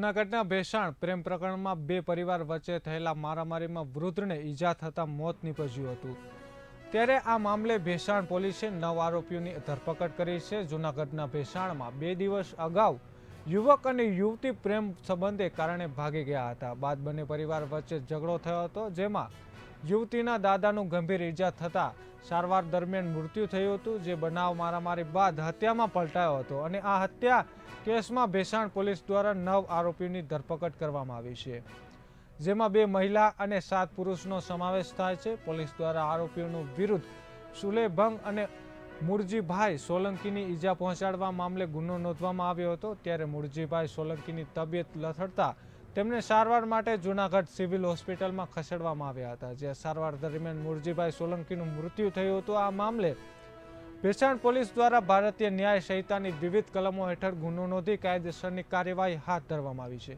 જૂનાગઢના ભેસાણ પ્રેમ પ્રકરણમાં બે પરિવાર વચ્ચે થયેલા મારામારીમાં વૃદ્ધને ઈજા થતાં મોત નીપજ્યું હતું. ત્યારે આ મામલે ભેસાણ પોલીસે નવ આરોપીઓની ધરપકડ કરી છે. જૂનાગઢના ભેસાણમાં બે દિવસ અગાઉ યુવક અને યુવતી પ્રેમ સંબંધે કારણે ભાગી ગયા હતા. બાદ બંને પરિવાર વચ્ચે ઝઘડો થયો હતો, જેમાં યુવતીના દાદાનું ગંભીર ઈજા થતાં સારવાર દરમિયાન મૃત્યુ થયું હતું, જે બનાવ મારામારી બાદ હત્યામાં પલટાયો હતો અને આ હત્યા કેસમાં ભેસાણ પોલીસ દ્વારા નવ આરોપીની ધરપકડ કરવામાં આવી છે. જેમાં બે મહિલા અને સાત પુરુષનો સમાવેશ થાય છે. પોલીસ દ્વારા આરોપીઓનું વિરુદ્ધ સુલેભંગ અને મુરજીભાઈ સોલંકીની ઈજા પહોંચાડવા મામલે ગુનો નોંધવામાં આવ્યો હતો. ત્યારે મુરજીભાઈ સોલંકીની તબિયત લથડતા તેમને સારવાર માટે જૂનાગઢ સિવિલ હોસ્પિટલમાં ખસેડવામાં આવ્યા હતા, જ્યાં સારવાર દરમિયાન મુરજીભાઈ સોલંકીનું મૃત્યુ થયું હતું. આ મામલે ભેસાણ પોલીસ દ્વારા ભારતીય ન્યાય સંહિતાની વિવિધ કલમો હેઠળ ગુનો નોંધી કાયદેસરની કાર્યવાહી હાથ ધરવામાં આવી છે.